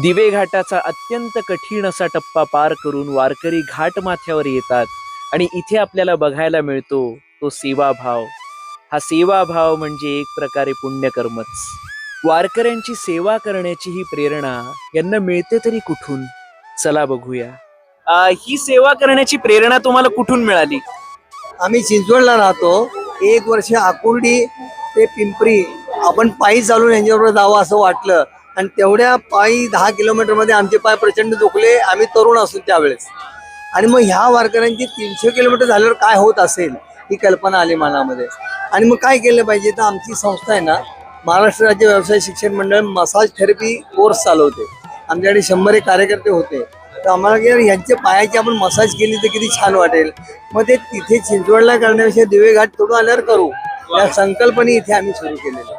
दिवे घाटाचा अत्यंत कठीण असा टप्पा पार करून वारकरी घाट माथ्यावर येतात आणि इथे आपल्याला बघायला मिळतो तो सेवाभाव. हा सेवाभाव म्हणजे एक प्रकारे पुण्यकर्मच. वारकऱ्यांची सेवा करण्याची ही प्रेरणा यांना मिळते तरी कुठून? चला बघूया. आ, ही सेवा करण्याची प्रेरणा तुम्हाला कुठून मिळाली? आम्ही चिंचवडला राहतो. एक वर्ष आकुर्डी ते पिंपरी आपण पायी चालून यांच्याबरोबर जावं असं वाटलं. आणि तेवढ्या पायी दहा किलोमीटरमध्ये आमचे पाय प्रचंड दुखले. आम्ही तरुण असू त्यावेळेस. आणि मग ह्या वारकऱ्यांची तीनशे किलोमीटर झाल्यावर काय होत असेल ही कल्पना आली मनामध्ये. आणि मग काय केलं पाहिजे? तर आमची संस्था आहे ना महाराष्ट्र राज्य व्यवसाय शिक्षण मंडळ मसाज थेरपी कोर्स चालवते. आमच्याकडे शंभर एक कार्यकर्ते होते. तर आम्हाला यार यांच्या पायाची आपण मसाज केली तर किती छान वाटेल. मग ते तिथे चिंचवडला करण्यापेक्षा दिवे घाट आल्यावर करू. या संकल्पने इथे आम्ही सुरू केलेल्या